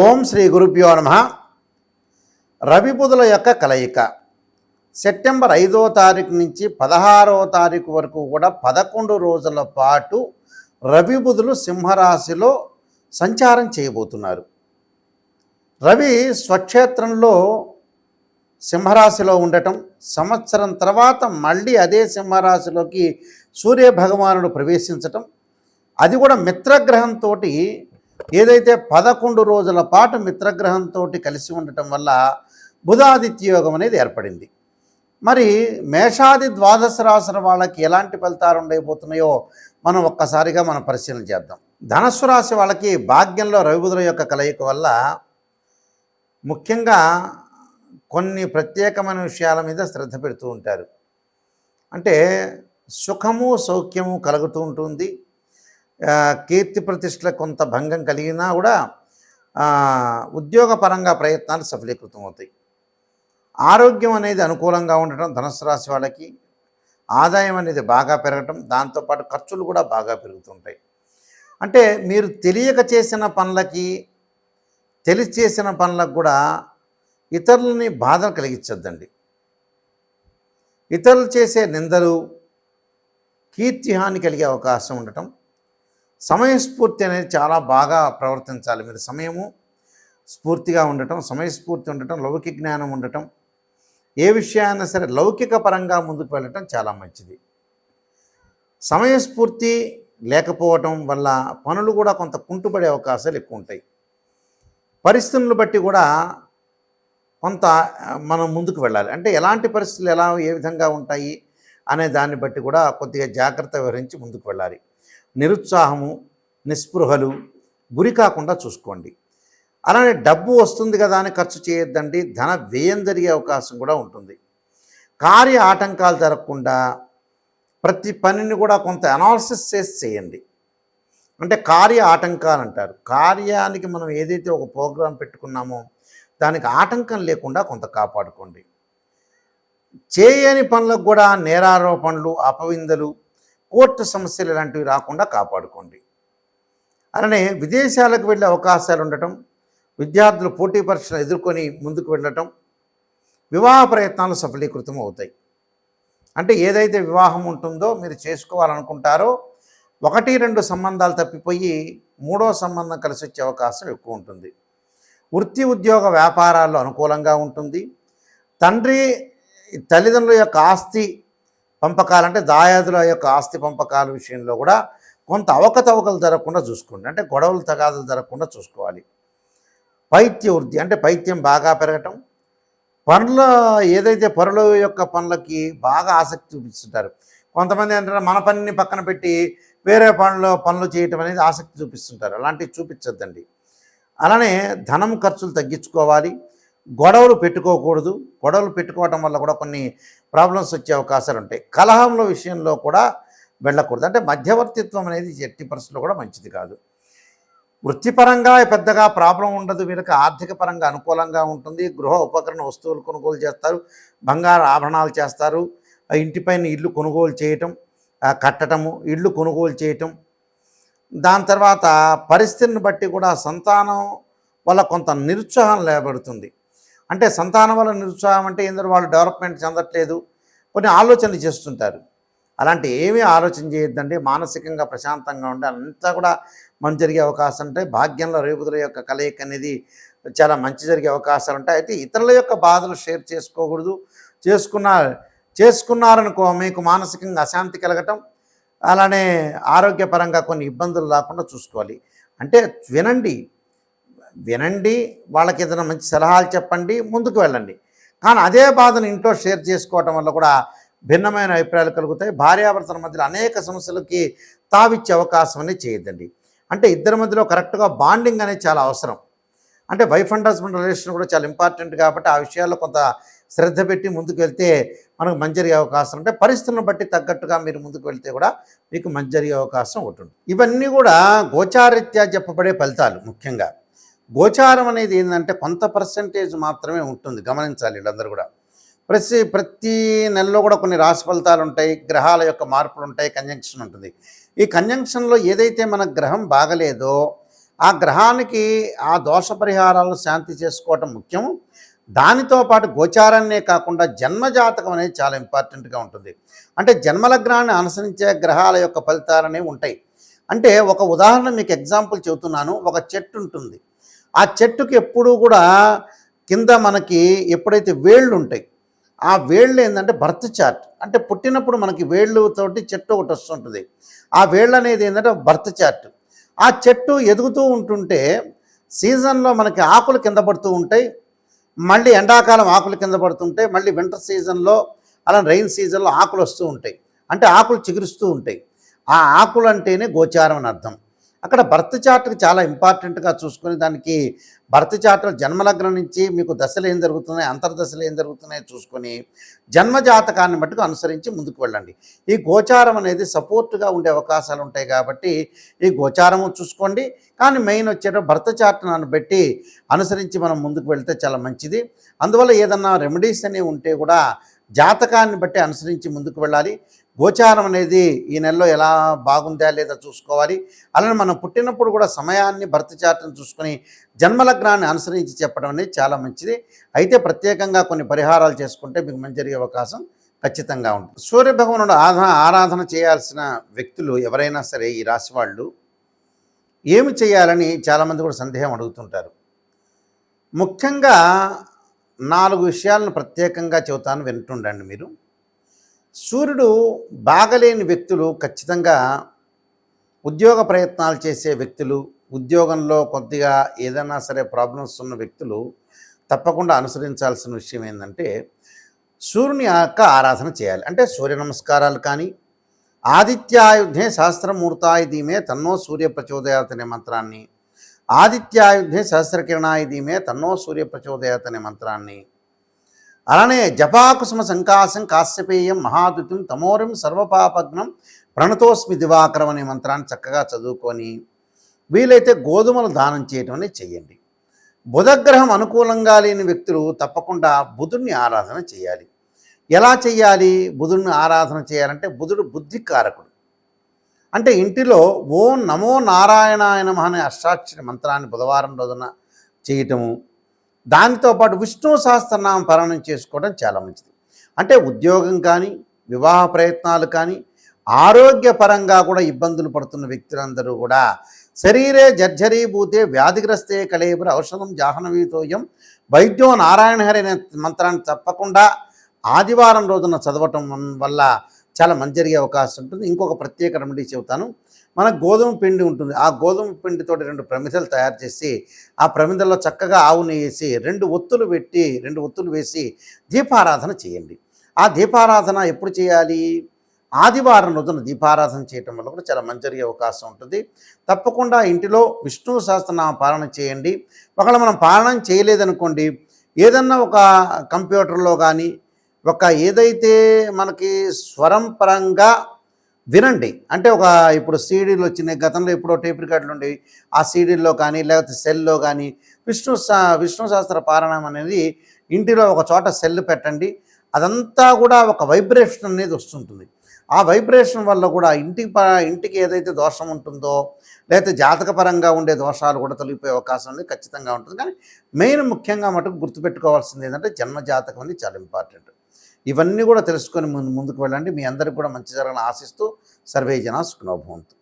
ఓం శ్రీ గురుభ్యో నమ. రవిబుధుల యొక్క కలయిక. సెప్టెంబర్ ఐదో తారీఖు నుంచి పదహారవ తారీఖు వరకు కూడా పదకొండు రోజుల పాటు రవిబుధులు సింహరాశిలో సంచారం చేయబోతున్నారు. రవి స్వక్షేత్రంలో సింహరాశిలో ఉండటం సంవత్సరం తర్వాత మళ్ళీ అదే సింహరాశిలోకి సూర్య భగవానుడు ప్రవేశించటం అది కూడా మిత్రగ్రహంతో ఏదైతే పదకొండు రోజుల పాటు మిత్రగ్రహంతో కలిసి ఉండటం వల్ల బుధాదిత్య యోగం అనేది ఏర్పడింది. మరి మేషాది ద్వాదశ రాశుల వాళ్ళకి ఎలాంటి ఫలితాలు ఉండబోతున్నాయో మనం ఒక్కసారిగా మనం పరిశీలన చేద్దాం. ధనస్సు రాశి వాళ్ళకి భాగ్యంలో రవిబుధుల యొక్క కలయిక వల్ల ముఖ్యంగా కొన్ని ప్రత్యేకమైన విషయాల మీద శ్రద్ధ పెడుతూ ఉంటారు. అంటే సుఖము సౌఖ్యము కలుగుతూ ఉంటుంది. కీర్తి ప్రతిష్టల కొంత భంగం కలిగినా కూడా ఉద్యోగపరంగా ప్రయత్నాలు సఫలీకృతం అవుతాయి ఆరోగ్యం అనేది అనుకూలంగా ఉండటం ధనుసు రాశి వాళ్ళకి ఆదాయం అనేది బాగా పెరగటం దాంతోపాటు ఖర్చులు కూడా బాగా పెరుగుతుంటాయి. అంటే మీరు తెలియక చేసిన పనులకి తెలిసి చేసిన పనులకు కూడా ఇతరులని బాధలు కలిగించొద్దండి. ఇతరులు చేసే నిందలు కీర్తిహాని కలిగే అవకాశం ఉండటం సమయస్ఫూర్తి అనేది చాలా బాగా ప్రవర్తించాలి. మీరు సమయము స్ఫూర్తిగా ఉండటం సమయస్ఫూర్తి ఉండటం లౌకిక జ్ఞానం ఉండటం ఏ విషయాన్నా సరే లౌకిక పరంగా ముందుకు వెళ్ళటం చాలా మంచిది. సమయస్ఫూర్తి లేకపోవటం వల్ల పనులు కూడా కొంత కుంటుపడే అవకాశాలు ఎక్కువ ఉంటాయి. పరిస్థితులను బట్టి కూడా కొంత మనం ముందుకు వెళ్ళాలి. అంటే ఎలాంటి పరిస్థితులు ఎలా ఏ విధంగా ఉంటాయి అనే దాన్ని బట్టి కూడా కొద్దిగా జాగ్రత్త వివరించి ముందుకు వెళ్ళాలి. నిరుత్సాహము నిస్పృహలు గురి కాకుండా చూసుకోండి. అలానే డబ్బు వస్తుంది కదా అని ఖర్చు చేయొద్దండి ధన వ్యయం జరిగే అవకాశం కూడా ఉంటుంది. కార్య ఆటంకాలు జరగకుండా ప్రతి పనిని కూడా కొంత అనాలసిస్ చేసి చేయండి. అంటే కార్య ఆటంకాలు అంటారు. కార్యానికి మనం ఏదైతే ఒక ప్రోగ్రాం పెట్టుకున్నామో దానికి ఆటంకం లేకుండా కొంత కాపాడుకోండి. చేయని పనులకు కూడా నేరారోపణలు అపవిందలు కోర్టు సమస్యలు ఇలాంటివి రాకుండా కాపాడుకోండి. అలానే విదేశాలకు వెళ్ళే అవకాశాలు ఉండటం విద్యార్థులు పోటీ పరీక్షలు ఎదుర్కొని ముందుకు వెళ్ళటం వివాహ ప్రయత్నాలు సఫలీకృతం అవుతాయి. అంటే ఏదైతే వివాహం ఉంటుందో మీరు చేసుకోవాలనుకుంటారో ఒకటి రెండు సంబంధాలు తప్పిపోయి మూడో సంబంధం కలిసి వచ్చే అవకాశం ఎక్కువ ఉంటుంది. వృత్తి ఉద్యోగ వ్యాపారాల్లో అనుకూలంగా ఉంటుంది. తండ్రి తల్లిదండ్రుల యొక్క ఆస్తి పంపకాలు అంటే దాయాదుల యొక్క ఆస్తి పంపకాల విషయంలో కూడా కొంత అవకతవకలు జరగకుండా చూసుకోండి. అంటే గొడవలు తగాదులు జరగకుండా చూసుకోవాలి. పైత్య వృద్ధి అంటే పైత్యం బాగా పెరగటం. పనుల ఏదైతే పనుల యొక్క పనులకి బాగా ఆసక్తి చూపిస్తుంటారు. కొంతమంది ఏంటంటే మన పనిని పక్కన పెట్టి వేరే పనులు పనులు చేయటం అనేది ఆసక్తి చూపిస్తుంటారు. అలాంటివి చూపించద్దండి. అలానే ధనం ఖర్చులు తగ్గించుకోవాలి. గొడవలు పెట్టుకోకూడదు. గొడవలు పెట్టుకోవటం వల్ల కూడా కొన్ని ప్రాబ్లమ్స్ వచ్చే అవకాశాలు ఉంటాయి. కలహంలో విషయంలో కూడా వెళ్ళకూడదు. అంటే మధ్యవర్తిత్వం అనేది ఎట్టి పరిస్థితుల్లో కూడా మంచిది కాదు. వృత్తిపరంగా పెద్దగా ప్రాబ్లం ఉండదు. వీళ్ళకి ఆర్థిక పరంగా అనుకూలంగా ఉంటుంది. గృహ ఉపకరణ వస్తువులు కొనుగోలు చేస్తారు. బంగారు ఆభరణాలు చేస్తారు. ఆ ఇంటిపైన ఇల్లు కొనుగోలు చేయటం కట్టడము కట్టటము ఇల్లు కొనుగోలు చేయటం. దాని తర్వాత పరిస్థితిని బట్టి కూడా సంతానం వల్ల కొంత నిరుత్సాహం లేబడుతుంది. అంటే సంతానం వల్ల నిరుత్సాహం అంటే ఏందో వాళ్ళు డెవలప్మెంట్ చెందట్లేదు. కొన్ని ఆలోచనలు చేస్తుంటారు. అలాంటి ఏమీ ఆలోచన చేయొద్దండి. మానసికంగా ప్రశాంతంగా ఉండి అంతా కూడా మంచి జరిగే అవకాశం ఉంటాయి భాగ్యంలో రేపుతుల యొక్క కలయిక అనేది చాలా మంచి జరిగే అవకాశాలు ఉంటాయి. అయితే ఇతరుల యొక్క బాధలు షేర్ చేసుకోకూడదు. చేసుకున్న చేసుకున్నారనుకో మీకు మానసికంగా అశాంతి కలగటం అలానే ఆరోగ్యపరంగా కొన్ని ఇబ్బందులు రాకుండా చూసుకోవాలి. అంటే వినండి. వినండి వాళ్ళకి ఏదైనా మంచి సలహాలు చెప్పండి ముందుకు వెళ్ళండి. కానీ అదే బాధను ఇంట్లో షేర్ చేసుకోవటం వల్ల కూడా భిన్నమైన అభిప్రాయాలు కలుగుతాయి. భార్యాభర్తల మధ్యలో అనేక సమస్యలకి తావిచ్చే అవకాశం అనేది చేయొద్దండి. అంటే ఇద్దరి మధ్యలో కరెక్ట్గా బాండింగ్ అనేది చాలా అవసరం. అంటే వైఫ్ అండ్ హస్బెండ్ రిలేషన్ కూడా చాలా ఇంపార్టెంట్ కాబట్టి ఆ విషయాల్లో కొంత శ్రద్ధ పెట్టి ముందుకు వెళ్తే మనకు మంచి జరిగే అవకాశం. ఉంటే పరిస్థితులను బట్టి తగ్గట్టుగా మీరు ముందుకు వెళ్తే కూడా మీకు మంచి జరిగే అవకాశం ఉంటుంది. ఇవన్నీ కూడా గోచారిత్యా చెప్పబడే ఫలితాలు ముఖ్యంగా. గోచారం అనేది ఏంటంటే కొంత పర్సంటేజ్ మాత్రమే ఉంటుంది. గమనించాలి వీళ్ళందరూ కూడా. ప్రతి ప్రతి నెలలో కూడా కొన్ని రాశి ఫలితాలు ఉంటాయి. గ్రహాల యొక్క మార్పులు ఉంటాయి. కంజంక్షన్ ఉంటుంది. ఈ కంజంక్షన్లో ఏదైతే మన గ్రహం బాగలేదో ఆ గ్రహానికి ఆ దోష పరిహారాలు శాంతి చేసుకోవటం ముఖ్యం. దానితో పాటు గోచారాన్నే కాకుండా జన్మజాతకం అనేది చాలా ఇంపార్టెంట్గా ఉంటుంది. అంటే జన్మలగ్నాన్ని అనుసరించే గ్రహాల యొక్క ఫలితాలనే ఉంటాయి. అంటే ఒక ఉదాహరణ మీకు ఎగ్జాంపుల్ చెబుతున్నాను. ఒక చెట్టు ఉంటుంది. ఆ చెట్టుకి ఎప్పుడూ కూడా కింద మనకి ఎప్పుడైతే వేళ్ళు ఉంటాయి ఆ వేళ్ళు ఏంటంటే బర్త్ చార్ట్. అంటే పుట్టినప్పుడు మనకి వేళ్ళతోటి చెట్టు ఒకటి వస్తుంటుంది. ఆ వేళ్ళు అనేది ఏంటంటే బర్త్ చార్ట్. ఆ చెట్టు ఎదుగుతూ ఉంటుంటే సీజన్లో మనకి ఆకులు కింద పడుతూ ఉంటాయి మళ్ళీ ఎండాకాలం ఆకులు కింద పడుతుంటాయి మళ్ళీ వింటర్ సీజన్లో అలా రైన్ సీజన్లో ఆకులు వస్తూ ఉంటాయి. అంటే ఆకులు చిగురుస్తూ ఉంటాయి. ఆ ఆకులు అంటేనే గోచారం అని అర్థం. అక్కడ బర్త్ చార్ట్కి చాలా ఇంపార్టెంట్గా చూసుకొని దానికి బర్త్ చార్ట్ జన్మలగ్నం నుంచి మీకు దశలు ఏం జరుగుతున్నాయి అంతర్దశలు ఏం జరుగుతున్నాయో చూసుకొని జన్మ జాతకాన్ని మట్టుకు అనుసరించి ముందుకు వెళ్ళండి. ఈ గోచారం అనేది సపోర్ట్గా ఉండే అవకాశాలు ఉంటాయి కాబట్టి ఈ గోచారము చూసుకోండి. కానీ మెయిన్ వచ్చేటప్పుడు భర్త చార్ట్ నన్ను పెట్టి అనుసరించి మనం ముందుకు వెళ్తే చాలా మంచిది. అందువల్ల ఏదన్నా రెమెడీస్ అనేవి ఉంటే కూడా జాతకాన్ని బట్టి అనుసరించి ముందుకు వెళ్ళాలి. గోచారం అనేది ఈ నెలలో ఎలా బాగుందా లేదా చూసుకోవాలి. అలానే మనం పుట్టినప్పుడు కూడా సమయాన్ని భర్త చార్ట్ని చూసుకొని జన్మలగ్నాన్ని అనుసరించి చెప్పడం అనేది చాలా మంచిది. అయితే ప్రత్యేకంగా కొన్ని పరిహారాలు చేసుకుంటే మీకు మంచి జరిగే అవకాశం ఖచ్చితంగా ఉంటుంది. సూర్యభగవానుడు ఆధా ఆరాధన చేయాల్సిన వ్యక్తులు ఎవరైనా సరే ఈ రాశి వాళ్ళు ఏమి చేయాలని చాలామంది కూడా సందేహం అడుగుతుంటారు. ముఖ్యంగా నాలుగు విషయాలను ప్రత్యేకంగా చెబుతాను వింటుండండి మీరు. సూర్యుడు బాగలేని వ్యక్తులు ఖచ్చితంగా ఉద్యోగ ప్రయత్నాలు చేసే వ్యక్తులు ఉద్యోగంలో కొద్దిగా ఏదైనా సరే ప్రాబ్లమ్స్ ఉన్న వ్యక్తులు తప్పకుండా అనుసరించాల్సిన విషయం ఏంటంటే సూర్యుని యొక్క ఆరాధన చేయాలి. అంటే సూర్య నమస్కారాలు కానీ ఆదిత్యాయుధే సహస్రమూర్తాయ దీమే తన్నో సూర్య ప్రచోదయాత్ అనే మంత్రాన్ని ఆదిత్యాయుధే సహస్రకిరణాయ దీమే తన్నో సూర్య ప్రచోదయాత్ అనే మంత్రాన్ని అలానే జపాకుసుమ సంకాశం కాశ్యపేయం మహాదుతిం తమోరం సర్వపాపగ్నం ప్రణతోస్మి దివాకరం అనే మంత్రాన్ని చక్కగా చదువుకొని వీలైతే గోధుమలు దానం చేయటం అనేది చెయ్యండి బుధగ్రహం అనుకూలంగా లేని వ్యక్తులు తప్పకుండా బుధుడిని ఆరాధన చేయాలి. ఎలా చేయాలి? బుధుడిని ఆరాధన చేయాలంటే బుధుడు బుద్ధికారకుడు. అంటే ఇంటిలో ఓం నమో నారాయణాయ అనే అష్టాక్షరి మంత్రాన్ని బుధవారం రోజున చేయటము దానితో పాటు విష్ణు సహస్రనామం పారాయణం చేసుకోవడం చాలా మంచిది. అంటే ఉద్యోగం కానీ వివాహ ప్రయత్నాలు కానీ ఆరోగ్యపరంగా కూడా ఇబ్బందులు పడుతున్న వ్యక్తులందరూ కూడా శరీరే జర్జరీభూతే వ్యాధిగ్రస్తే కళేబుర ఔషధం జాహ్నవీతోయం వైద్యో నారాయణ హరి అనే మంత్రాన్ని తప్పకుండా ఆదివారం రోజున చదవటం వల్ల చాలా మంచి జరిగే అవకాశం ఉంటుంది. ఇంకొక ప్రత్యేక రెమెడీ చెబుతాను. మన గోధుమ పిండి ఉంటుంది. ఆ గోధుమ పిండితో రెండు ప్రమిదలు తయారు చేసి ఆ ప్రమిదల్లో చక్కగా ఆవు వేసి రెండు ఒత్తులు పెట్టి రెండు ఒత్తులు వేసి దీపారాధన చేయండి. ఆ దీపారాధన ఎప్పుడు చేయాలి? ఆదివారం రోజున దీపారాధన చేయటం వల్ల కూడా చాలా మంచి జరిగే అవకాశం ఉంటుంది. తప్పకుండా ఇంటిలో విష్ణు సహస్రనామ పాలన చేయండి. ఒకవేళ మనం పాలన చేయలేదనుకోండి ఏదన్నా ఒక కంప్యూటర్లో కానీ ఒక ఏదైతే మనకి స్వరం పరంగా వినండి. అంటే ఒక ఇప్పుడు సీడీలు వచ్చినాయి గతంలో ఎప్పుడో టేప్ రికార్డులు ఉండేవి. ఆ సీడీల్లో కానీ లేకపోతే సెల్లో కానీ విష్ణు సా విష్ణు శాస్త్ర పారాయణం అనేది ఇంటిలో ఒక చోట సెల్ పెట్టండి. అదంతా కూడా ఒక వైబ్రేషన్ అనేది వస్తుంటుంది. ఆ వైబ్రేషన్ వల్ల కూడా ఇంటికి ప ఇంటికి ఏదైతే దోషం ఉంటుందో లేకపోతే జాతకపరంగా ఉండే దోషాలు కూడా తొలగిపోయే అవకాశం అనేది ఖచ్చితంగా ఉంటుంది. కానీ మెయిన్ ముఖ్యంగా మటుకు గుర్తుపెట్టుకోవాల్సింది ఏంటంటే జన్మ జాతకం అనేది చాలా ఇంపార్టెంట్. ఇవన్నీ కూడా తెలుసుకొని ముందు ముందుకు వెళ్ళండి. మీ అందరికి కూడా మంచి జరగాలని ఆశిస్తూ సర్వే జనా సుఖనోభవంతు